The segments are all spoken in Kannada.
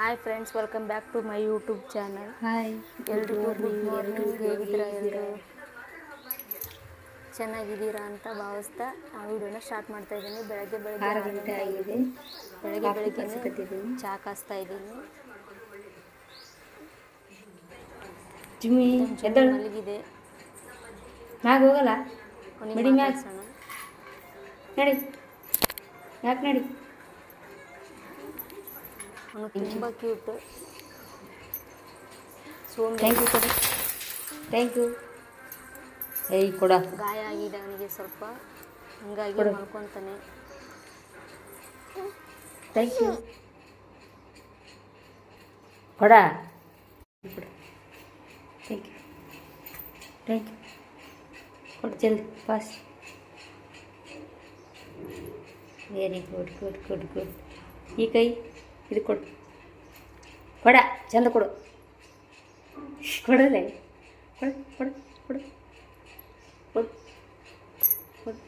Hi friends welcome back to my YouTube channel hi ಎಲ್ರಿಗೂ ಗುಡ್ ಮಾರ್ನಿಂಗ್ ಹೇಗಿದ್ದೀರಾ ಎಲ್ಲರೂ? ಚೆನ್ನಾಗಿದ್ದೀರಾ ಅಂತ ಭಾವಿಸ್ತಾ ಆ ವಿಡಿಯೋನ ಸ್ಟಾರ್ಟ್ ಮಾಡ್ತಾ ಇದ್ದೀನಿ. ಬೆಳಗ್ಗೆ ಬೆಳಗ್ಗೆ ಆರು ಗಂಟೆ ಆಗಿದೆ. ಬೆಳಗ್ಗೆ ಬೆಳಗ್ಗೆ. ಚಹಾ ಕಾಸ್ತಾ ಇದ್ದೀನಿ. ಜುಮ್ಮಿ ಮಲಗಿದೆ. ಮ್ಯಾಗ ಹೋಗಲ್ಲ? ನಡಿ ಮ್ಯಾಗ್. ನಡಿ. ಯಾಕೆ ನಡಿ? ಅವನು ತುಂಬ ಕ್ಯೂಟ್ ಸೋಮ್ ಥ್ಯಾಂಕ್ ಯು ಕೊಡಿ ಥ್ಯಾಂಕ್ ಯು ಏಯ್ ಕೊಡ. ಗಾಯ ಆಗಿದೆ ಅವನಿಗೆ ಸ್ವಲ್ಪ. ಹಂಗಾಗಿ ಕೊಡು. ಮಲ್ಕೊತಾನೆ. ಥ್ಯಾಂಕ್ ಯು ಕೊಡ. ಕೊಡು ಥ್ಯಾಂಕ್ ಯು ಥ್ಯಾಂಕ್ ಯು ಕೊಡು ಜಲ್ದಿ pass very good good good good ಈ ಕೈ. ಇದು ಕೊಡು. ಕೊಡ ಚಂದ ಕೊಡು. ಕೊಡಲೇ. ಕೊಡು ಕೊಡು ಕೊಡು. ಕೊಡು ಕೊಡು.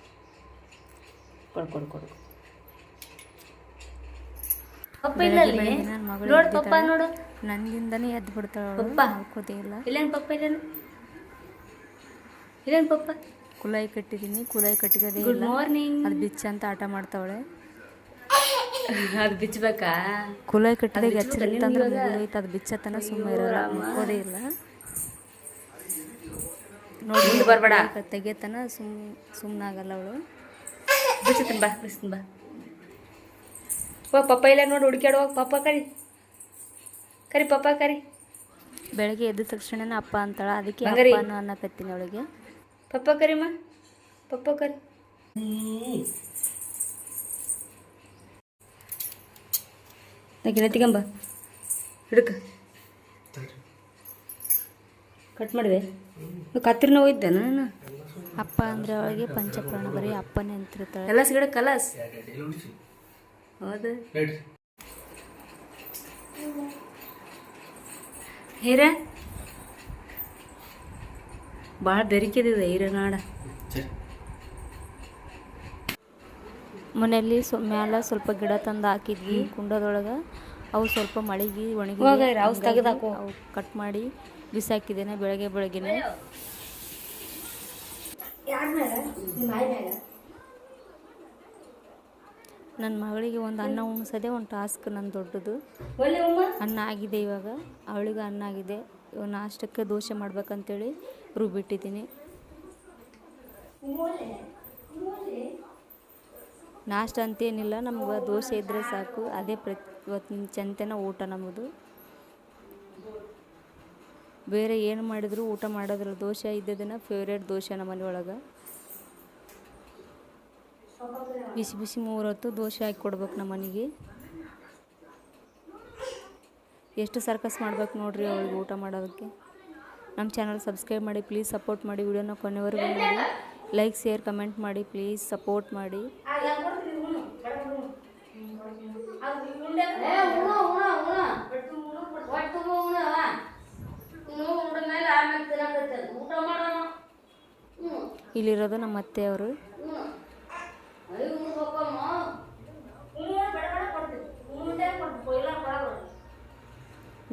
ಕೊಡು ಕೊಡು ಕೊಡು. ಪಪ್ಪ ಇಲ್ಲಲ್ಲಿ? ನೋಡು ಪಪ್ಪ ನೋಡು. ನನಗಿಂದನೇ ಎದ್ದು ಬಿಡ್ತಾಳೆ ಪಪ್ಪ. ಹಾಕೋದೇ ಇಲ್ಲ. ಇಲ್ಲೇನ್ ಪಪ್ಪ ಇಲ್ಲೇನು? ಇಲ್ಲೇನು ಪಪ್ಪ? ಕುಲಾಯಿ ಕಟ್ಟಿದ್ದೀನಿ ಕುಲಾಯಿ ಕಟ್ಟಿಗೋದೇ ಗುಡ್ ಇಲ್ಲ. ಮಾರ್ನಿಂಗ್ ಅದು ಬಿಚ್ಚ ಅಂತ ಆಟ ಮಾಡ್ತಾವಳೆ. ಅದು ಬಿಚ್ಚಬೇಕಾ ಕುಲ ಕಟ್ಟಿದಾಗ ಎಚ್ಚರಿತ್ತಂದ್ರೆ ಮುಗಿದೋಯ್ತು ಅದು ಬಿಚ್ಚತನ ಸುಮ್ಮನೆ ಇರಲ್ಲ ಮುಕ್ಕೋದೇ ಇಲ್ಲ. ನೋಡಿ ಬರಬೇಡ. ತೆಗೆತನ ಸುಮ್ ಸುಮ್ಮನಾಗಲ್ಲ ಅವಳು. ಬಿಚ್ಚತೀನಿ ಬಾ ಬಿಸ್ತೀನಿ ಬಾ. ಓ ಪಪ್ಪ ಇಲ್ಲ ನೋಡಿ ಹುಡುಕ್ಯಾಡುವಾಗ ಹೋಗಿ ಪಪ್ಪ ಕರಿ. ಕರಿ ಪಪ್ಪ ಕರಿ. ಬೆಳಗ್ಗೆ ಎದ್ದ ತಕ್ಷಣನೇ ಅಪ್ಪ ಅಂತಾಳ ಅದಕ್ಕೆ ಅನ್ನ ಕತ್ತಿನ ಅನ್ನಕತ್ತೀನಿ ಅವಳಿಗೆ. ಪಪ್ಪ ಕರಿಮ್ಮ ಪಪ್ಪ ಕರಿ. ನಾಕಿನ ತಿಗಂಬ ಹಿಡ್ಕ. ಕಟ್ ಮಾಡಿದೆ. ಕತ್ತಿರಿನ ಹೋಯ್ದೆ ನಾನು. ಅಪ್ಪ ಅಂದ್ರೆ ಅವಳಿಗೆ ಪಂಚಪ್ರಾಣ ಬರೀ ಅಪ್ಪನೇ ಅಂತಿರ್ತಾಳೆ. ಕಲಸ್ ಗಿಡ ಕಲಸ್. ಹೌದು. ಹೀರ. ಭಾಳ ಬೆರಿಕೆದಿದೆ ಹೀರ ಮನೆಯಲ್ಲಿ ಸ್ವ ಮ್ಯಾಲ ಸ್ವಲ್ಪ ಗಿಡ ತಂದು ಹಾಕಿದ್ವಿ ಕುಂಡದೊಳಗೆ. ಅವು ಸ್ವಲ್ಪ ಮಳೆಗೆ ಒಣಗಿ ಅವು ಕಟ್ ಮಾಡಿ ಬಿಸಾಕಿದ್ದೇನೆ ಬೆಳಗ್ಗೆ ಬೆಳಗ್ಗೆನೆ. ನನ್ನ ಮಗಳಿಗೆ ಒಂದು ಅನ್ನ ಉಣಿಸೋದೇ ಒಂದು ಟಾಸ್ಕ್ ನನ್ನ ದೊಡ್ಡದು. ಅನ್ನ ಆಗಿದೆ ಇವಾಗ. ಅವಳಿಗೆ ಅನ್ನ ಆಗಿದೆ. ಇವಾಗ ನಾಷ್ಟಕ್ಕೆ ದೋಸೆ ಮಾಡ್ಬೇಕಂತೇಳಿ ರುಬ್ಬಿಟ್ಟಿದ್ದೀನಿ. ನಾಷ್ಟ ಅಂತೇನಿಲ್ಲ, ನಮ್ಗೆ ದೋಸೆ ಇದ್ದರೆ ಸಾಕು. ಅದೇ ಪ್ರತಿ ಚಂತೆನ ಊಟ ನಮ್ಮದು ಬೇರೆ ಏನು ಮಾಡಿದ್ರು ಊಟ ಮಾಡೋದಿಲ್ಲ ದೋಸೆ ಇದ್ದದನ್ನ ಫೇವ್ರೇಟ್ ದೋಸೆ ನಮ್ಮ ಮನೆ ಒಳಗೆ. ಬಿಸಿ ಬಿಸಿ ಮೂರು ಹೊತ್ತು ದೋಸೆ ಹಾಕಿ ಕೊಡ್ಬೇಕು ನಮ್ಮ ಮನೆಗೆ. ಎಷ್ಟು ಸರ್ಕಸ್ ಮಾಡ್ಬೇಕು ನೋಡ್ರಿ ಅವ್ರಿಗೆ ಊಟ ಮಾಡೋದಕ್ಕೆ. ನಮ್ಮ ಚಾನಲ್ ಸಬ್ಸ್ಕ್ರೈಬ್ ಮಾಡಿ ಪ್ಲೀಸ್ ಸಪೋರ್ಟ್ ಮಾಡಿ ವಿಡಿಯೋನ ಕೊನೆವರೆಗೂ ನೋಡಿ. ಲೈಕ್ ಶೇರ್ ಕಮೆಂಟ್ ಮಾಡಿ ಪ್ಲೀಸ್ ಸಪೋರ್ಟ್ ಮಾಡಿ. ಇಲ್ಲಿರೋದು ನಮ್ಮ ಅತ್ತೆಯವರು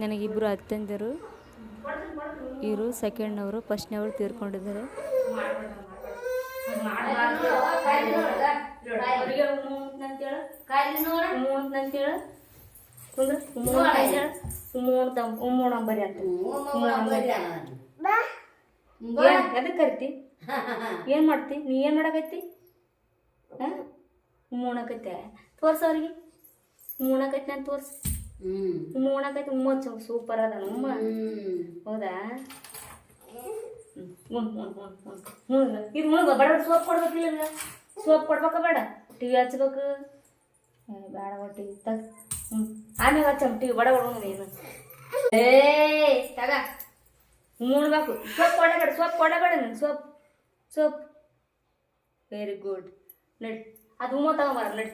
ನನಗಿಬ್ಬರು ಅತ್ತೆಂದರು. ಇವರು ಸೆಕೆಂಡ್ನವರು ಫಸ್ಟ್ನವರು ತೀರ್ಕೊಂಡಿದ್ದಾರೆ. ಮಾಡಬಾರ್ದು ಅವರಿಗೆ ಹ್ಞೂ ಅಂತೇಳ ಕಾಲಿ ನೋಡ ಹ್ಞೂ ಅಂತೇಳ ಕುಂದ್ರ ಹ್ಞೂ ಅಂತೇಳ ಹ್ಞೂ ಅಂತ ಹ್ಞೂ ಕರಿತಿ ಏನು ಮಾಡ್ತಿ ನೀ ಏನು ಮಾಡಕೈತಿ ಹಾಂ ಮೂಣಕೈತೆ ತೋರ್ಸ ಅವ್ರಿಗೆ ಮೂಣಕೈತೆ ನಾನು ತೋರ್ಸ ಮೂಣಕೈತೆ ಉಮ್ಮ ಸೂಪರ್ ಅದ ನಮ್ಮ ಹೌದಾ ಉಣ್ ಉಣ್ ಉಣ್ ಉಣ್ ಉಣ್ ಇದು ಉಣ್ಬ ಬಡ ಬಡ ಸೋಪ್ ಕೊಡ್ಬೇಕಿಲ್ಲ ಈಗ ಸೋಪ್ ಕೊಡ್ಬೇಕ ಬೇಡ ಟಿವಿ ಹಚ್ಬೇಕು ಏ, ಬೇಡ ಟಿ ವಿ ತಗ ಹ್ಞೂ ಆಮೇಲೆ ಹಚ್ಚಮ್ ಟಿವಿ ಬಡ ಬಡ ಉಣ್ಣು ನೀನು ಏ ತಗ ಉಣ್ಬೇಕು ಸೋಪ್ ಕೊಡಬೇಡ ಸೋಪ್ ಕೊಡಬೇಡ ನೀನು ಸೋಪ್ ಸೋಪ್ ವೆರಿ ಗುಡ್ ನಡಿ ಅದು ಉಮ್ಮ ತಗೊಂಬಾರ ನಡಿ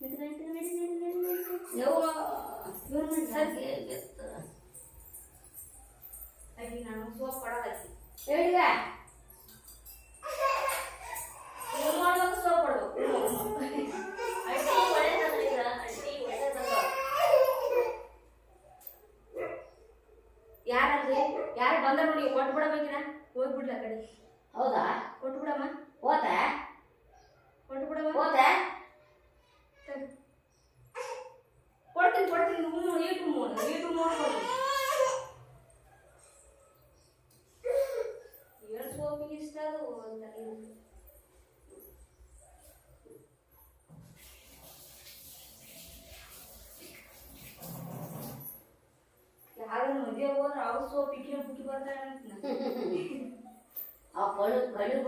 ನಡಿ, ನಡಿ, ನಡಿ, ನಡಿ, ನಡಿ, ತಗಿ ನಾನು ಸೋಪ್ ಕೊಡಲ್ಲ ಹೇಳಿಲ್ಲ ಯಾರಲ್ರಿ ಯಾರು ಬಂದ್ರ ನೋಡಿ ಕೊಟ್ಟು ಬಿಡಬೇಕಿನ ಹೋಗ್ಬಿಡ್ಲ ಕಡೆ ಹೌದಾ ಕೊಟ್ಬಿಡಮ್ಮ ಹೋತಾ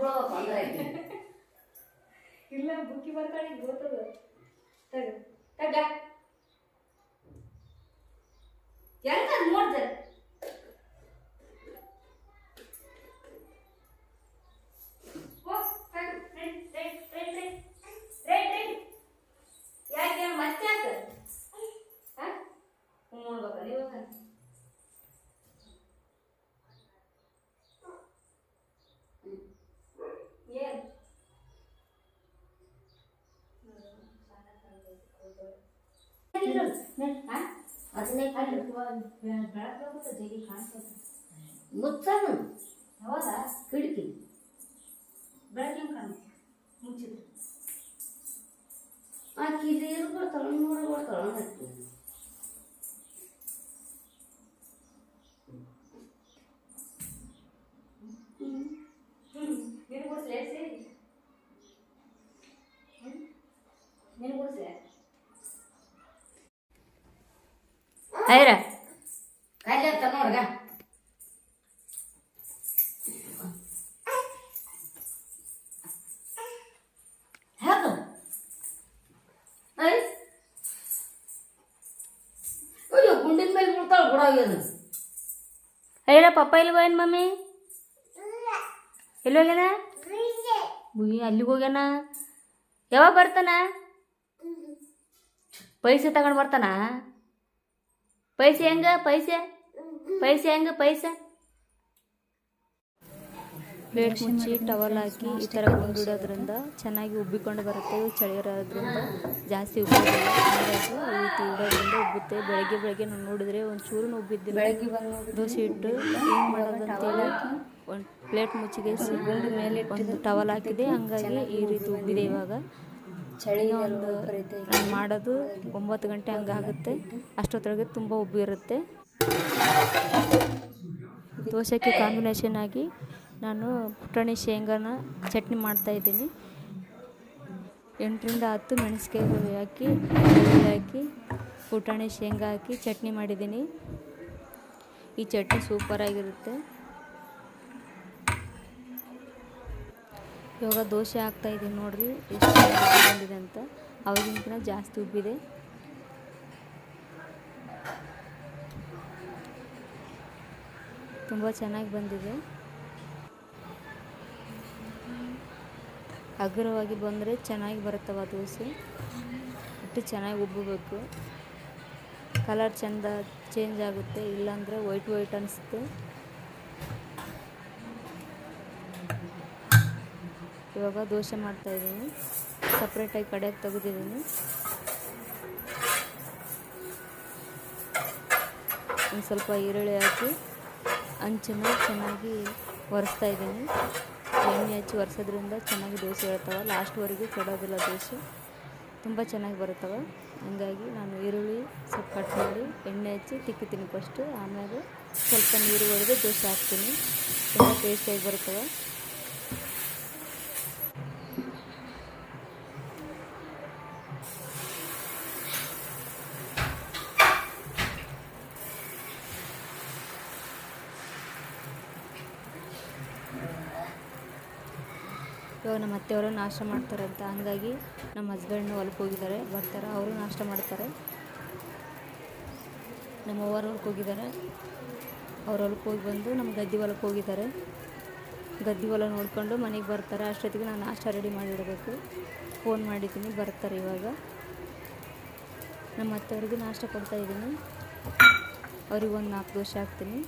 ಕಳು ಕಳು ಬಿಡೋ ತೊಂದರೆ ಐತಿ ಹೌದಾ ಮುಚ್ಚನು ಕಿಟಕಿ ಬೆಳಗ್ಗೆ ಕಾಣ ಮುಚ್ಚಿದ್ರು ಆ ಕಿರಿಯರು ಬರ್ತಾಳ ನೋಡಿ ಬರ್ತಾಳ ಹ್ಮ್ ನೀನು ಐರ ಏನು ಮಮ್ಮಿ. ಎಲ್ಲಿ ಹೋಗ್ಯಾನ? ಉಯ್ ಅಲ್ಲಿಗೆ ಹೋಗ್ಯಾನ? ಯಾವಾಗ ಬರ್ತಾನ? ಪೈಸೆ ತಗೊಂಡು ಬರ್ತಾನ? ಪೈಸೆ ಹೆಂಗ? ಪೈಸೆ? ಪೈಸೆ ಹೆಂಗ? ಪೈಸೆ? ಪ್ಲೇಟ್ ಮುಚ್ಚಿ ಟವಲ್ ಹಾಕಿ ಈ ಥರ ಗುಂಡಿಡೋದ್ರಿಂದ ಚೆನ್ನಾಗಿ ಉಬ್ಬಿಕೊಂಡು ಬರುತ್ತೆ ಇವು ಚಳಿ ಇರೋದ್ರಿಂದ ಜಾಸ್ತಿ ಈ ರೀತಿ ಇಡೋದ್ರಿಂದ ಉಬ್ಬುತ್ತೆ. ಬೆಳಗ್ಗೆ ಬೆಳಗ್ಗೆ ನಾವು ನೋಡಿದ್ರೆ ಚೂರು ಉಬ್ಬಿದ್ದಿಲ್ಲ ಬೆಳಗ್ಗೆ ದೋಸೆ ಇಟ್ಟು ಏನು ಮಾಡೋದಂತೇಳಿ ಒಂದು ಪ್ಲೇಟ್ ಮುಚ್ಚಿಗೆ ಮೇಲೆ ಒಂದು ಟವಲ್ ಹಾಕಿದೆ. ಹಂಗಾಗಿ ಈ ರೀತಿ ಉಬ್ಬಿದೆ ಇವಾಗ. ಚಳಿ ಒಂದು ನಾನು ಮಾಡೋದು ಒಂಬತ್ತು ಗಂಟೆ ಹಂಗಾಗುತ್ತೆ. ಅಷ್ಟೊತ್ತೊಳಗೆ ತುಂಬ ಉಬ್ಬಿರುತ್ತೆ. ದೋಸೆಗೆ ಕಾಂಬಿನೇಷನ್ ಆಗಿ ನಾನು ಪುಟಾಣಿ ಶೇಂಗಾನ ಚಟ್ನಿ ಮಾಡ್ತಾಯಿದ್ದೀನಿ ಎಂಟರಿಂದ ಹತ್ತು ಮೆಣಸಿಕಾಯಿ ಹಾಕಿ ಹಾಕಿ, ಪುಟಾಣಿ ಶೇಂಗಾ ಹಾಕಿ ಚಟ್ನಿ ಮಾಡಿದ್ದೀನಿ. ಈ ಚಟ್ನಿ ಸೂಪರಾಗಿರುತ್ತೆ ಇವಾಗ ದೋಸೆ ಹಾಕ್ತಾಯಿದ್ದೀನಿ ನೋಡಿರಿ, ಎಷ್ಟು ಬಂದಿದೆ ಅಂತ. ಅವಾಗಿನ ಜಾಸ್ತಿ ಉಬ್ಬಿದೆ. ತುಂಬ ಚೆನ್ನಾಗಿ ಬಂದಿದೆ. ಹಗುರವಾಗಿ ಬಂದರೆ ಚೆನ್ನಾಗಿ ಬರುತ್ತವ ದೋಸೆ ಇಟ್ಟು ಚೆನ್ನಾಗಿ ಉಬ್ಬಬೇಕು. ಕಲರ್ ಚೆಂದ ಚೇಂಜ್ ಆಗುತ್ತೆ. ಇಲ್ಲಾಂದರೆ ವೈಟ್ ವೈಟ್ ಅನಿಸುತ್ತೆ. ಇವಾಗ ದೋಸೆ ಮಾಡ್ತಾ ಇದ್ದೀನಿ. ಸಪ್ರೇಟಾಗಿ ಕಡೆಗೆ ತೆಗೆದಿದ್ದೀನಿ. ಒಂದು ಸ್ವಲ್ಪ ಈರುಳ್ಳಿ ಹಾಕಿ ಹಂಚಿನ ಚೆನ್ನಾಗಿ ಒರೆಸ್ತಾ ಇದ್ದೀನಿ. ಎಣ್ಣೆ ಹಚ್ಚಿ ಒರೆಸೋದ್ರಿಂದ ಚೆನ್ನಾಗಿ ದೋಸೆ ಹೇಳ್ತವೆ ಲಾಸ್ಟ್ವರೆಗೂ ಕೆಡೋದಿಲ್ಲ ದೋಸೆ. ತುಂಬ ಚೆನ್ನಾಗಿ ಬರುತ್ತವೆ. ಹಂಗಾಗಿ ನಾನು ಈರುಳ್ಳಿ ಸ್ವಲ್ಪ ಕಟ್ ಮಾಡಿ ಎಣ್ಣೆ ಹಚ್ಚಿ ತಿಕ್ಕುತ್ತೀನಿ ಫಸ್ಟು ಆಮೇಲೆ ಸ್ವಲ್ಪ ನೀರು ಒಡೆದು ದೋಸೆ ಹಾಕ್ತೀನಿ. ತುಂಬ ಟೇಸ್ಟಿಯಾಗಿ ಬರುತ್ತವೆ. ಮಾಡ್ತಾರೆ ನಾಷ್ಟ ಮಾಡ್ತಾರಂತ ಹಂಗಾಗಿ ನಮ್ಮ ಹಸ್ಬೆಂಡ್ ಹೊಲಕ್ಕೆ ಹೋಗಿದ್ದಾರೆ, ಬರ್ತಾರೆ. ಅವರು ನಾಷ್ಟ ಮಾಡ್ತಾರೆ. ನಮ್ಮ ಅವ್ವರು ಹೊಲಕ್ಕೆ ಹೋಗಿದ್ದಾರೆ. ಅವ್ರ ಹೊಲಕ್ಕೆ ಹೋಗಿ ಬಂದು ನಮ್ಮ ಗದ್ದೆ ಹೊಲಕ್ಕೆ ಹೋಗಿದ್ದಾರೆ. ಗದ್ದೆ ಹೊಲ ನೋಡಿಕೊಂಡು ಮನೆಗೆ ಬರ್ತಾರೆ. ಅಷ್ಟೊತ್ತಿಗೆ ನಾನು ನಾಷ್ಟ ರೆಡಿ ಮಾಡಿಡಬೇಕು ಫೋನ್ ಮಾಡಿದ್ದೀನಿ, ಬರ್ತಾರೆ ಇವಾಗ. ನಮ್ಮ ಅತ್ತೆಯವ್ರಿಗೆ ನಾಷ್ಟ ಕೊಡ್ತಾಯಿದ್ದೀನಿ ಅವ್ರಿಗೆ ಒಂದು ನಾಲ್ಕು ದೋಸೆ ಹಾಕ್ತೀನಿ.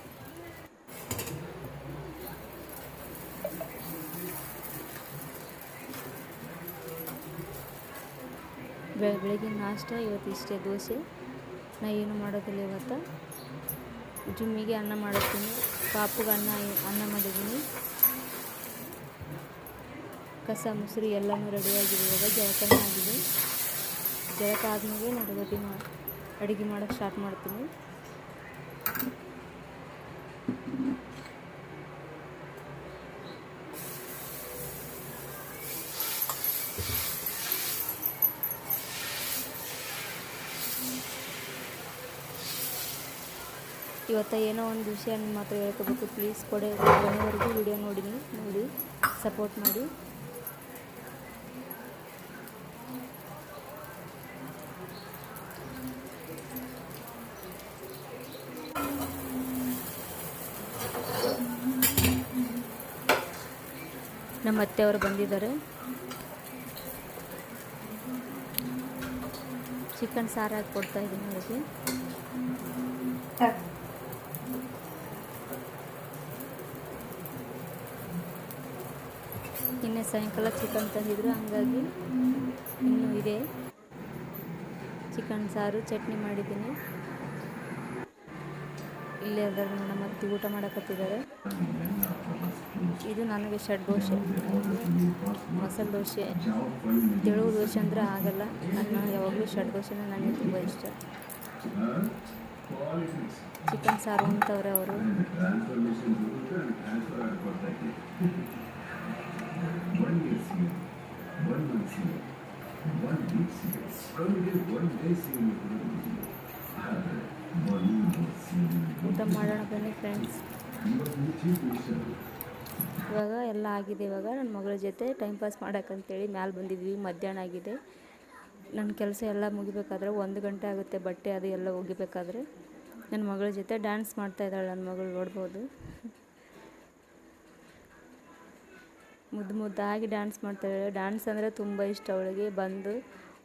ಬೆಳ ಬೆಳಗಿನ ನಾಷ್ಟ, ಇವತ್ತು ಇಷ್ಟೇ ದೋಸೆ. ನಾ ಏನು ಮಾಡೋದಿಲ್ಲ ಇವತ್ತು. ಜುಮ್ಮಿಗೆ ಅನ್ನ ಮಾಡುತ್ತೀನಿ ಪಾಪುಗೆ ಅನ್ನ ಅನ್ನ ಮಾಡಿದ್ದೀನಿ. ಕಸ, ಮೊಸರು ಎಲ್ಲನೂ ರೆಡಿಯಾಗಿದೆ ಇವಾಗ. ಜಳಕನೇ ಆಗಿದೆ. ಜಳಕ ಆದಮೇಲೆ ನಾನು ಅಡುಗೆ ಮಾ, ಅಡುಗೆ ಮಾಡೋಕ್ಕೆ ಸ್ಟಾರ್ಟ್ ಮಾಡ್ತೀನಿ. ಇವತ್ತು ಏನೋ ಒಂದು ವಿಷಯ ನಿಮ್ಮ ಹತ್ರ ಹೇಳ್ಕೋಬೇಕು. ಪ್ಲೀಸ್ ಕೊಡೆ ಕೊನೆವರೆಗೂ ವಿಡಿಯೋ ನೋಡಿ ನೋಡಿ ಸಪೋರ್ಟ್ ಮಾಡಿ. ನಮ್ಮ ಅತ್ತೆಯವರು ಬಂದಿದ್ದಾರೆ. ಚಿಕನ್ ಸಾರು ಕೊಡ್ತಾ ಇದ್ದೀನಿ ಅವ್ರಿಗೆ ನಿನ್ನೆ ಸಾಯಂಕಾಲ ಚಿಕನ್ ತಂದಿದ್ರು, ಹಂಗಾಗಿ ಇನ್ನೂ ಇದೆ. ಚಿಕನ್ ಸಾರು, ಚಟ್ನಿ ಮಾಡಿದ್ದೀನಿ. ಇಲ್ಲೇ ಅದರಲ್ಲಿ ನಮ್ಮ ಅತ್ತೆ ಊಟ ಮಾಡಕತ್ತಿದ್ದಾರೆ. ಇದು ನನಗೆ ಷಡ್ ದೋಸೆ. ಮಸಾಲೆ ದೋಸೆ. ತೆಳು ದೋಸೆ ಅಂದರೆ ಆಗಲ್ಲ. ನನ್ನ ಯಾವಾಗಲೂ ಷಡ್ ದೋಸೆನೇ ನನಗೆ ತುಂಬ ಇಷ್ಟ. ಚಿಕನ್ ಸಾರು ಅಂತವ್ರೆ ಅವರು. ಊಟ ಮಾಡೋಣ ಬನ್ನಿ ಫ್ರೆಂಡ್ಸ್ ಇವಾಗ ಎಲ್ಲ ಆಗಿದೆ ಇವಾಗ. ನನ್ನ ಮಗಳ ಜೊತೆ ಟೈಮ್ ಪಾಸ್ ಮಾಡೋಕ್ಕಂತೇಳಿ ಮ್ಯಾಲೆ ಬಂದಿದ್ವಿ, ಮಧ್ಯಾಹ್ನ ಆಗಿದೆ. ನನ್ನ ಕೆಲಸ ಎಲ್ಲ ಮುಗಿಬೇಕಾದ್ರೆ ಒಂದು ಗಂಟೆ ಆಗುತ್ತೆ ಬಟ್ಟೆ ಅದು ಎಲ್ಲ ಒಗಿಬೇಕಾದ್ರೆ. ನನ್ನ ಮಗಳ ಜೊತೆ ಡ್ಯಾನ್ಸ್ ಮಾಡ್ತಾ ಇದ್ದಾಳೆ ನನ್ನ ಮಗಳು, ನೋಡ್ಬೋದು. ಮುದ್ದು ಮುದ್ದಾಗಿ ಡ್ಯಾನ್ಸ್ ಮಾಡ್ತಾಳೆ. ಡ್ಯಾನ್ಸ್ ಅಂದರೆ ತುಂಬ ಇಷ್ಟ ಅವಳಿಗೆ. ಬಂದು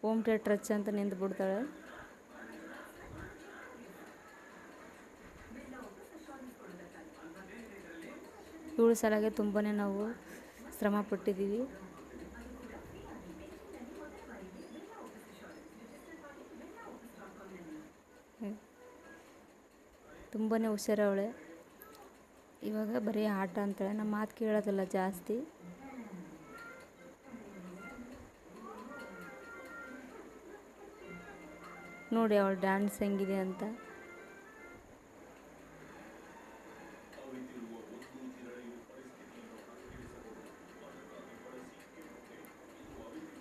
ಓಮ್ ಥಿಯೇಟ್ರ್ ಹಚ್ಚ ಅಂತ ನಿಂತು ಬಿಡ್ತಾಳೆ. ಇವಳು ಸಲಾಗೆ ತುಂಬಾ ನಾವು ಶ್ರಮ ಪಟ್ಟಿದ್ದೀವಿ. ತುಂಬಾ ಹುಷಾರವಳೆ ಇವಾಗ ಬರೀ ಆಟ ಅಂತಾಳೆ. ನಮ್ಮ ಮಾತು ಕೇಳೋದಿಲ್ಲ ಜಾಸ್ತಿ. ನೋಡಿ ಅವಳ ಡ್ಯಾನ್ಸ್ ಹೆಂಗಿದೆ ಅಂತ.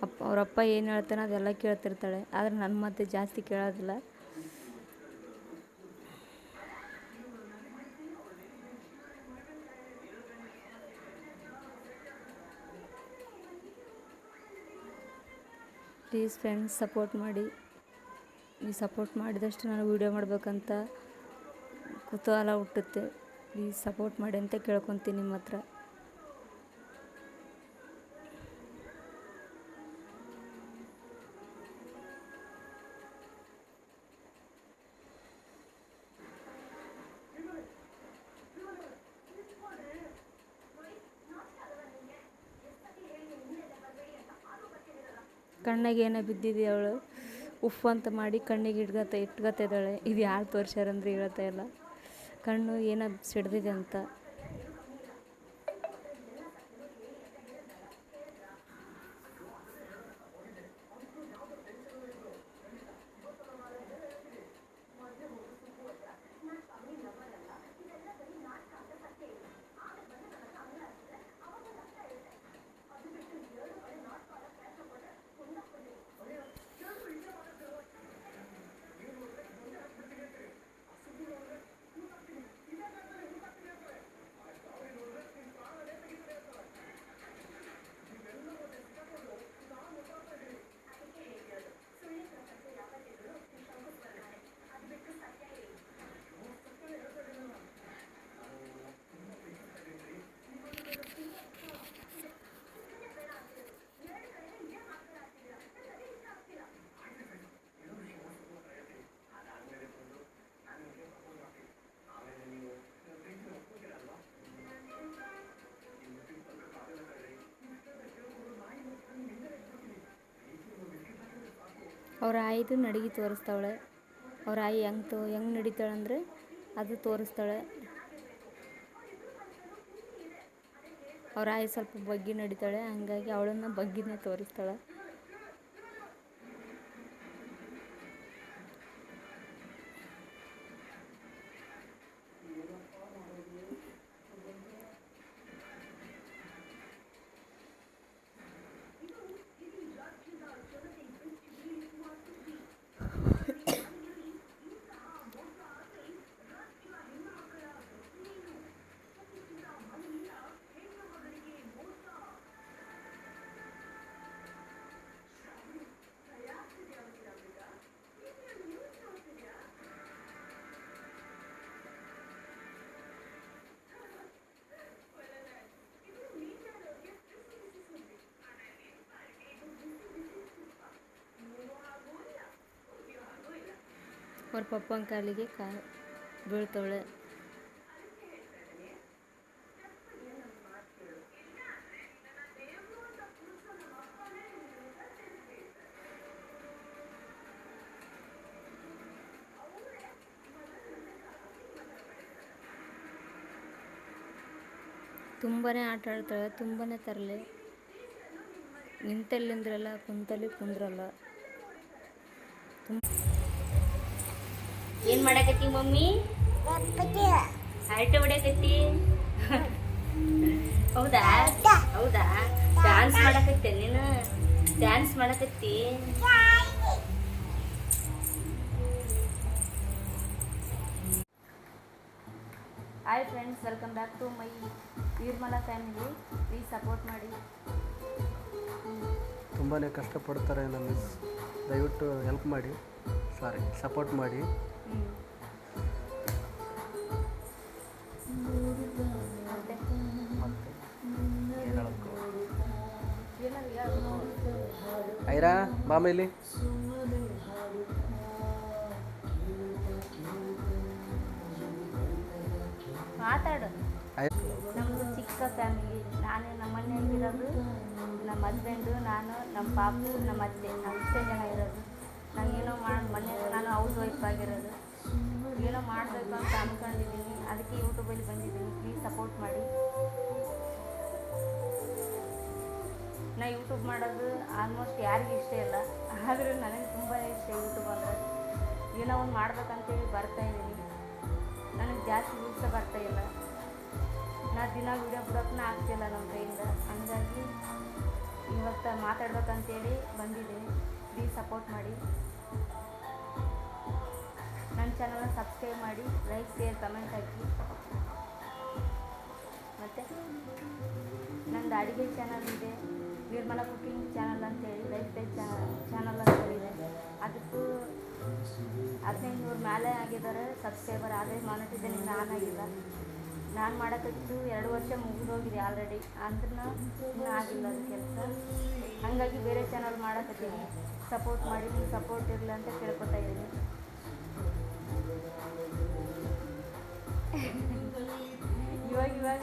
ಅಪ್ಪ ಅವರಪ್ಪ ಏನು ಹೇಳ್ತಾನೆ ಅದೆಲ್ಲ ಕೇಳ್ತಿರ್ತಾಳೆ. ಆದರೆ ನನ್ನ ಮತ್ತೆ ಜಾಸ್ತಿ ಕೇಳೋದಿಲ್ಲ. ಪ್ಲೀಸ್ ಫ್ರೆಂಡ್ಸ್ ಸಪೋರ್ಟ್ ಮಾಡಿ. ನೀವು ಸಪೋರ್ಟ್ ಮಾಡಿದಷ್ಟು ನಾನು ವೀಡಿಯೋ ಮಾಡಬೇಕಂತ ಕುತೂಹಲ ಹುಟ್ಟುತ್ತೆ. ಪ್ಲೀಸ್ ಸಪೋರ್ಟ್ ಮಾಡಿ ಅಂತ ಕೇಳ್ಕೊತೀನಿ ನಿಮ್ಮ ಹತ್ರ. ಕಣ್ಣಿಗೆ ಏನೋ ಅವಳು? ಉಫ್ ಅಂತ ಮಾಡಿ ಕಣ್ಣಿಗೆ ಇಟ್ಕೊತಾ ಇದ್ದಾಳೆ. ಇದು ಯಾರು ತೋರ್ಸ್ಯಾರಂದ್ರೆ ಹೇಳ್ತಾ ಇಲ್ಲ. ಕಣ್ಣು ಏನೋ ಸಿಡ್ದಿದೆ ಅಂತ. ಅವ್ರ ಆಯಿದು ನಡಿಗೆ ತೋರಿಸ್ತಾವಳೆ. ಅವ್ರ ಆಯಿ ಹೆಂಗೆ ತೋ, ಹೆಂಗೆ ನಡೀತಾಳೆ ಅಂದರೆ ಅದು ತೋರಿಸ್ತಾಳೆ. ಅವ್ರ ಆಯಿ ಸ್ವಲ್ಪ ಬಗ್ಗಿ ನಡಿತಾಳೆ, ಹಂಗಾಗಿ ಅವಳನ್ನು ಬಗ್ಗಿನೇ ತೋರಿಸ್ತಾಳೆ. ಅವ್ರ ಪಪ್ಪನ ಕಾಲಿಗೆ ಕಾ ಬೀಳ್ತಾಳೆ ತುಂಬಾ ಆಟ ಆಡ್ತಾಳೆ ತುಂಬಾ ತರಲೆ. ನಿಂತಲ್ಲಿಂದ್ರಲ್ಲ ಕುಂತಲ್ಲಿ ಕುಂದ್ರಲ್ಲ. ಏನ್ ಮಾಡಕತ್ತಿ ಮಮ್ಮಿ? ಹರಟೆ ಹೊಡ್ಯಾಕತ್ತಿ ಹೌದಾ? ಹೌದಾ? ಡ್ಯಾನ್ಸ್ ಮಾಡಕತ್ತೆ ನೀನು dance ಮಾಡಕತ್ತಿ? Hi friends welcome back to my Nirmala family please support ಮಾಡಿ. ತುಂಬಾ ಕಷ್ಟಪಡ್ತಾರೆ ನನ್ನ ಮಿಸ್ ದಯವಿಟ್ಟು ಹೆಲ್ಪ್ ಮಾಡಿ. ಸಾರಿ ಸಪೋರ್ಟ್ ಮಾಡಿ. ಮತ್ತೆ ಮತ್ತೆ ಇಲ್ಲಿ. ಐರಾ ಮಾತಾಡು ನಮ್ಮದು ಚಿಕ್ಕ ಫ್ಯಾಮಿಲಿ ನಾನೇ ನಮ್ಮ ಮನೆಯಲ್ಲಿರೋದು ನಮ್ಮ ಹಸ್ಬೆಂಡು ನಾನು ನಮ್ಮ ಪಾಪು ನಮ್ಮ ಅತ್ತೆ. ನಮ್ಮ ಇಷ್ಟೇ ಜನ ಇರೋದು. ನಂಗೆ ಏನೋ ಮಾಡಿ ಮನೆ ನಾನು ಹೌಸ್ ವೈಫ್ ಆಗಿರೋದು. ಯೂಟ್ಯೂಬ್ ಮಾಡೋದು ಆಲ್ಮೋಸ್ಟ್ ಯಾರಿಗೂ ಇಷ್ಟ ಇಲ್ಲ. ಆದರೂ ನನಗೆ ತುಂಬಾ ಇಷ್ಟ ಯೂಟ್ಯೂಬ್ ಅಂದರೆ. ಏನೋ ಒಂದು ಮಾಡ್ಬೇಕಂತೇಳಿ ಬರ್ತಾ ಇದ್ದೀನಿ ನನಗೆ ಜಾಸ್ತಿ ವ್ಯೂಸ ಬರ್ತಾ ಇಲ್ಲ. ನಾ ದಿನ ವಿಡಿಯೋ ಬಿಡೋಕ್ಕೂ ಆಗ್ತಿಲ್ಲ ನಮ್ಮ ಕೈಯಿಂದ. ಹಂಗಾಗಿ ಇವತ್ತು ಮಾತಾಡ್ಬೇಕಂತೇಳಿ ಬಂದಿದ್ದೀನಿ. ಪ್ಲೀಸ್ ಸಪೋರ್ಟ್ ಮಾಡಿ. ನನ್ನ ಚಾನಲ್ನ ಸಬ್ಸ್ಕ್ರೈಬ್ ಮಾಡಿ ಲೈಕ್ ಶೇರ್ ಕಮೆಂಟ್ ಹಾಕಿ. ಮತ್ತು? ನಂದು ಅಡುಗೆ ಚಾನಲ್ ಇದೆ. ನಿರ್ಮಲಾ ಕುಕಿಂಗ್ ಚಾನಲ್ ಅಂತೇಳಿ ಲೈಫ್ ಸ್ಟೈಲ್ ಚಾನಲ್ ಅಂತೇಳಿದೆ. ಅದಕ್ಕೂ ಹದಿನೈದು ನೂರು ಮೇಲೆ ಆಗಿದ್ದಾರೆ. ಸಬ್ಸ್ಕ್ರೈಬರ್ ಆದರೆ ಮಾನಿಟೈಸೇಷನ್ ನಾನು ಆಗಿಲ್ಲ ನಾನು ಮಾಡೋಕ್ಕಂತೂ ಎರಡು ವರ್ಷ ಮುಗಿದೋಗಿದೆ ಆಲ್ರೆಡಿ ಅಂದ್ರೂ ಇನ್ನೂ ಆಗಿಲ್ಲ ಅದು ಕೆಲಸ. ಹಾಗಾಗಿ ಬೇರೆ ಚಾನಲ್ ಮಾಡಕತ್ತೀನಿ. ಸಪೋರ್ಟ್ ಮಾಡಿ, ನೀವು ಸಪೋರ್ಟ್ ಇರಲಿ ಅಂತ ಕೇಳ್ಕೊತಾ ಇದ್ದೀನಿ. ಇವಾಗ ಇವಾಗ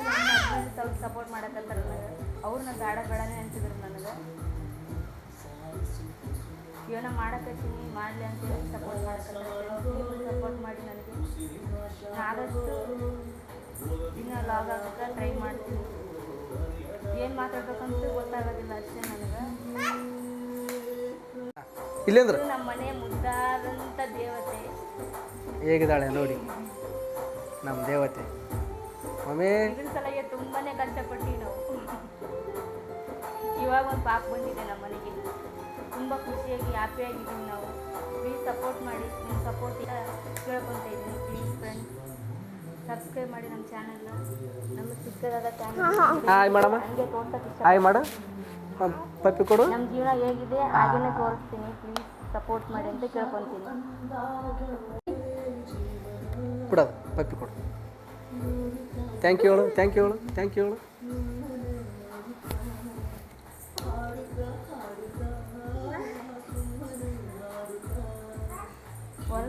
ಸ್ವಲ್ಪ ಸಪೋರ್ಟ್ ಮಾಡಕತ್ತಾರ. ನನಗೆ ಅವ್ರನ್ನ ಬೇಡ ಬೇಡನೇ ಅನ್ಸಿದ್ರು ನನಗೆ. ಏನೋ ಮಾಡಕತ್ತೀನಿ ಮಾಡಲಿ ಅಂತೇಳಿ ಸಪೋರ್ಟ್ ಮಾಡಕತ್ತಾರೆ ಸಪೋರ್ಟ್ ಮಾಡಿ ನನಗೆ. ನಾನು ಆದಷ್ಟು ಇನ್ನೂ ಲಾಗ್ ಆಗಕ್ಕೆ ಟ್ರೈ ಮಾಡ್ತೀನಿ. ಏನು ಮಾತಾಡ್ಬೇಕಂತ ಗೊತ್ತಾಗೋದಿಲ್ಲ ಅಷ್ಟೇ ನನಗೆ. ಇಲ್ಲೇಂದ್ರೆ? ನಮ್ಮ ಮನೆ ಮುದ್ದಾದಂಥ ದೇವತೆ. ಹೇಗಿದ್ದಾಳೆ ನೋಡಿ ನಮ್ಮ ದೇವತೆ. ಮಮ್ಮಿ ಸಲ ತುಂಬಾನೇ ಕಷ್ಟಪಟ್ಟು ನಾವು ಇವಾಗ ಒಂದು ಪಾಪ ಬಂದಿದೆ ನಮ್ಮ ಮನೆಗೆ. ತುಂಬ ಖುಷಿಯಾಗಿ ಹ್ಯಾಪಿಯಾಗಿದ್ದೀವಿ ನಾವು. ಪ್ಲೀಸ್ ಸಪೋರ್ಟ್ ಮಾಡಿ ನಿಮ್ಮ ಸಪೋರ್ಟ್ ಕೇಳ್ಕೊತಾ ಇದ್ದೀನಿ ಪ್ಲೀಸ್ ಫ್ರೆಂಡ್ಸ್ ಸಬ್ಸ್ಕ್ರೈಬ್ ಮಾಡಿ ನಮ್ಮ ಚಾನಲ್ನ ನಮ್ಮ ಚಿಕ್ಕದಾದ ಚಾನಲ್ ಹಾಯ್ ಮಾಡಮ್ಮ ಹಂಗೆ ತೋರ್ಸಕ್ಕೆ ಇಷ್ಟ ಹಾಯ್ ಪಪ್ಪಿ ಕೊಡು. ನಮ್ಮ ಜೀವನ ಹೇಗಿದೆ ಹಾಗೇನೆ ತೋರಿಸ್ತೀನಿ. ಪ್ಲೀಸ್ ಸಪೋರ್ಟ್ ಮಾಡಿ ಅಂತ ಕೇಳ್ಕೊತೀನಿ. ಬಿಡೋದು ಪಪ್ಪಿ ಕೊಡು. ಥ್ಯಾಂಕ್ ಯು ಹೇಳು ಥ್ಯಾಂಕ್ ಯು ಹೇಳು ಥ್ಯಾಂಕ್ ಯು ಹೇಳು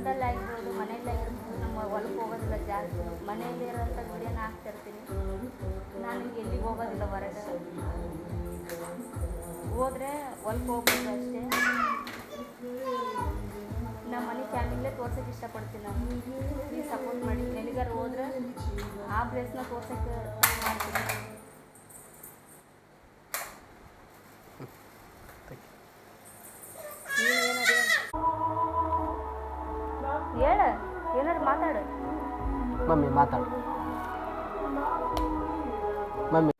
ಹೊಲದಲ್ಲಾಗಿರ್ಬೋದು ಮನೆಯಲ್ಲಾಗಿರ್ಬೋದು, ನಮ್ಮ ಹೊಲಕ್ಕೆ ಹೋಗೋದಿಲ್ಲ ಜಾಸ್ತಿ. ಮನೆಯಲ್ಲೇ ಇರೋಂಥ ವಿಡಿಯೋನ ಹಾಕ್ತಿರ್ತೀನಿ. ನಾನು ಎಲ್ಲಿಗೆ ಹೋಗೋದಿಲ್ಲ ಹೊರಗೆ. ಹೋದರೆ ಹೊಲಕ್ಕೆ ಹೋಗ್ಬೋದು ಅಷ್ಟೇ. ನಮ್ಮ ಮನೆ ಫ್ಯಾಮಿಲಿಯೇ ತೋರ್ಸೋಕ್ಕೆ ಇಷ್ಟಪಡ್ತೀನಿ ನಾನು. ನೀವು ಸಪೋರ್ಟ್ ಮಾಡಿ. ಎಲ್ಲಿಗಾರು ಹೋದ್ರೆ ಆ ಪ್ಲೇಸ್ನ ತೋರ್ಸೋಕ್ಕೆ ಮಾತಾಡು. ಮಮ್ಮಿ.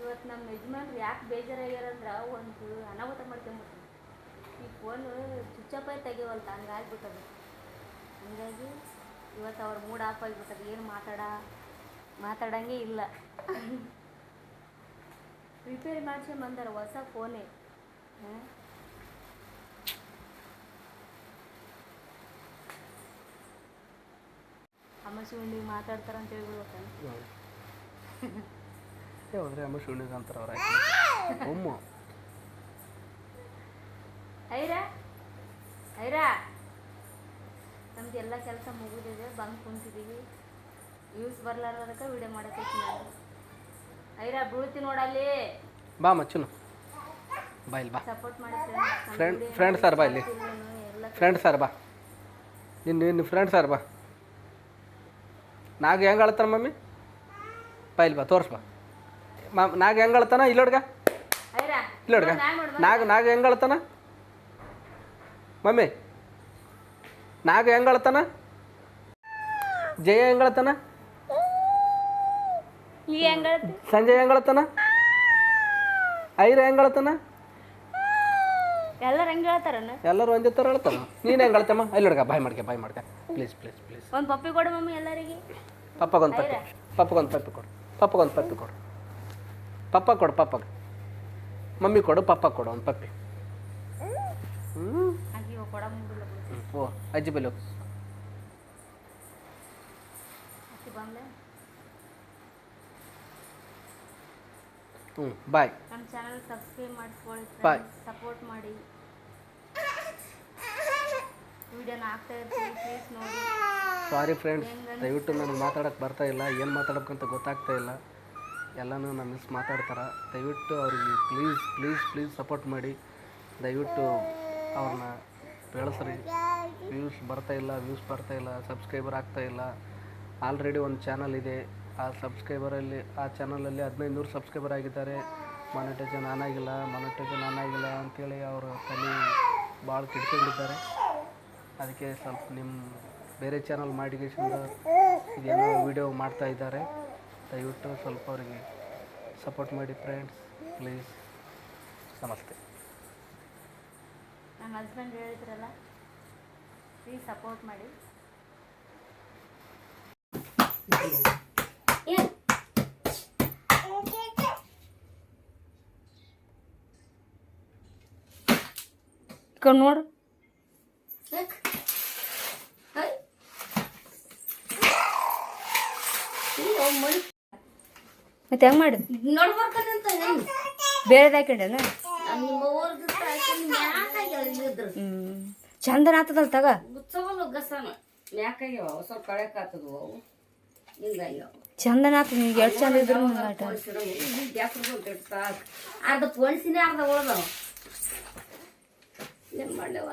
ಇವತ್ತು ನಮ್ಮ ಯಜಮಾನ್ರು ಯಾಕೆ ಬೇಜಾರಾಗ್ಯಾರಂದ್ರೆ ಒಂದು ಅನಾಹುತ ಮಾಡ್ಕೊಂಬಿಟ್ರು ಈ ಫೋನು ಸ್ವಿಚ್ ಆಫ್ ತೆಗಿವಲ್ತ ಹಂಗಾಗ್ಬಿಟ್ಟದು. ಹಂಗಾಗಿ ಇವತ್ತು ಅವ್ರ ಮೂಡ್ ಆಫ್ ಆಗಿಬಿಟ್ಟದು. ಏನು ಮಾತಾಡ? ಮಾತಾಡಂಗೆ ಇಲ್ಲ. ರಿಪೇರಿ ಮಾಡ್ಸ್ಕೊಂಡ್ ಬಂದಾರ ಹೊಸ ಫೋನೇ ಹಾಂ ಅಮ್ಮ ಶಿವಣ್ಣಿಗೆ ಮಾತಾಡ್ತಾರ ಅಂತ ಹೇಳ್ಬಿಡ್ಬೇಕಂತ ಹೋದ್ರೆ ಅಮ್ಮ ಶೂನ್ಯದ ಅಂತಾರೆ ಅವ್ರ ಅಮ್ಮ ಐರಾ? ಐರಾ? ನಮ್ದು ಎಲ್ಲ ಕೆಲಸ ಮುಗಿದಿದೆ ಬಂದು ಕುಂತಿದ್ದೀವಿ ವ್ಯೂಸ್ ಬರ್ಲಾರ್ದಕ್ಕೆ ವಿಡಿಯೋ ಮಾಡಕ್ಕೆ ನಾನು. ಐರಾ ಬೀಳ್ತಿ ನೋಡಲ್ಲಿ ಬಾ ಮಚ್ಚುನು. ಬಾ ಇಲ್ಲಿ ಬಾ. ಸಪೋರ್ಟ್ ಮಾಡಿ ಫ್ರೆಂಡ್ ಫ್ರೆಂಡ್ ಸರ್ ಬಾ ಇಲ್ಲಿ. ಫ್ರೆಂಡ್ ಸರ್ ಬಾ. ನಿನ್ನ ನಿನ್ನ ಫ್ರೆಂಡ್ ಸರ್ ಬಾ. ನಾಗ ಹೆಂಗೆ ಅಳ್ತಾನ ಮಮ್ಮಿ? ಪೈಲ್ ಬಾ ತೋರ್ಸ್ ಬಾ. ಮಾ ನಾಗ ಹೆಂಗೆ ಅಳ್ತಾನ? ಇಲ್ಲೋಡ್ಗ ಇಲ್ಲೋಡ್ಗ ನಾಗ ನಾಗ ಹೆಂಗೆ ಅಳ್ತಾನ? ಮಮ್ಮಿ ನಾಗ ಹೆಂಗೆ ಅಳ್ತಾನ? ಜಯ ಹೆಂಗೆ ಅಳ್ತಾನ? ಸಂಜಯ್ ಹೆಂಗೆ ಅಳ್ತಾನ? ಐರ ಹೆಂಗೆ ಅಳ್ತಾನ? ಎಲ್ಲರೂ ಹಂಗೆ ಹೇಳ್ತಾರನ ಎಲ್ಲರೂ ಒಂದೇ ಥರ ಹೇಳ್ತಾರ. ನೀನು ಹೆಂಗೆ ಹೇಳ್ತಮ್ಮ ಅಲ್ಲಿ ಹುಡುಗ ಬಾಯ್ ಮಾಡ್ಕೆ ಬಾಯ್ ಮಾಡ್ಕೆ. ಪ್ಲೀಸ್ ಪ್ಲೀಸ್ ಪ್ಲೀಸ್ ಒಂದು ಪಪ್ಪಿ ಕೊಡು ಮಮ್ಮಿ ಎಲ್ಲರಿಗೆ. ಪಪ್ಪಗೊಂದು ಪಪ್ಪಿ. ಪಪ್ಪಗೊಂದು ಪಪ್ಪಿ ಕೊಡು. ಪಪ್ಪಗೊಂದು ಪಪ್ಪಿ ಕೊಡು. ಪಪ್ಪ ಕೊಡು ಪಪ್ಪಗ. ಮಮ್ಮಿ ಕೊಡು ಪಪ್ಪ ಕೊಡು ಒಂದು ಪಪ್ಪಿ. ಹ್ಞೂ. ಓ ಅಜ್ಜಿ ಬಲ್ಲಿ. ಹೋಗು ಬಾಯ್ ನಮ್ಮ ಚಾನಲ್ ಸಬ್ಸ್ಕ್ರೈಬ್ ಮಾಡಿಸ್ಕೊಳ್ಳಿ Bye. ಸಪೋರ್ಟ್ ಮಾಡಿ. ವಿಡಿಯೋನ ಹಾಕ್ತಾ ಇರ್ತೀವಿ ಪ್ಲೀಸ್ ನೋಡಿ. ಸಾರಿ ಫ್ರೆಂಡ್ಸ್ ದಯವಿಟ್ಟು ನನಗೆ ಮಾತಾಡೋಕ್ಕೆ ಬರ್ತಾ ಇಲ್ಲ ಏನು ಮಾತಾಡಬೇಕಂತ ಗೊತ್ತಾಗ್ತಾ ಇಲ್ಲ. ಎಲ್ಲನೂ ನಮ್ಮ ಮಿಸ್ ಮಾತಾಡ್ತಾರೆ. ದಯವಿಟ್ಟು ಅವ್ರಿಗೆ ಪ್ಲೀಸ್ ಪ್ಲೀಸ್ ಪ್ಲೀಸ್ ಸಪೋರ್ಟ್ ಮಾಡಿ. ದಯವಿಟ್ಟು ಅವ್ರನ್ನ ಬೆಳೆಸ್ರಿ. ವ್ಯೂಸ್ ಬರ್ತಾ ಇಲ್ಲ ವ್ಯೂಸ್ ಬರ್ತಾ ಇಲ್ಲ ಸಬ್ಸ್ಕ್ರೈಬರ್ ಆಗ್ತಾ ಇಲ್ಲ. ಆಲ್ರೆಡಿ ಒಂದು ಚಾನಲ್ ಇದೆ. ಆ ಸಬ್ಸ್ಕ್ರೈಬರಲ್ಲಿ, ಆ ಚಾನಲಲ್ಲಿ ಹದಿನೈದು ನೂರು ಸಬ್ಸ್ಕ್ರೈಬರ್ ಆಗಿದ್ದಾರೆ. ಮಾನಿಟೈಸನ್ ಆನ್ ಆಗಿಲ್ಲ ಮಾನಿಟೈಸನ್ ಆನ್ ಆಗಿಲ್ಲ ಅಂಥೇಳಿ ಅವರು ತಲೆ ಭಾಳ ಕೆಡ್ಕೊಂಡಿದ್ದಾರೆ ಅದಕ್ಕೆ ಸ್ವಲ್ಪ ನಿಮ್ಮ ಬೇರೆ ಚಾನಲ್ ಮಾಡಿಗೆಸಿಂದ ಇದೇನೋ ವೀಡಿಯೋ ಮಾಡ್ತಾ ಇದ್ದಾರೆ. ದಯವಿಟ್ಟು ಸ್ವಲ್ಪ ಅವರಿಗೆ ಸಪೋರ್ಟ್ ಮಾಡಿ ಫ್ರೆಂಡ್ಸ್ ಪ್ಲೀಸ್ ನಮಸ್ತೆ. ನಮ್ಮ ಹಸ್ಬೆಂಡ್ ಹೇಳಿದ್ರಲ್ಲ ಪ್ಲೀಸ್ ಸಪೋರ್ಟ್ ಮಾಡಿ. ಕಣ್ ನೋಡು. ಮತ್ತೆ ಹೆಂಗ್ ಮಾಡಿ? ನೋಡ್ಬೇಕಂತ ಬೇರೆದು ಹಾಕೊಂಡೇನ ಹ್ಞೂ ಚಂದನ ಆತದಲ್ಲ ತಗ. ಚಂದನ ಆತದ ನಿಮ್ಗೆ ಎಷ್ಟು ಚಂದ ಇದ್ರು ಅರ್ಧ ಪೋಣಿಸಿನೇ ಅರ್ಧ ಉಳ್ದವ ಏನ್ ಮಾಡ್ಲೇವ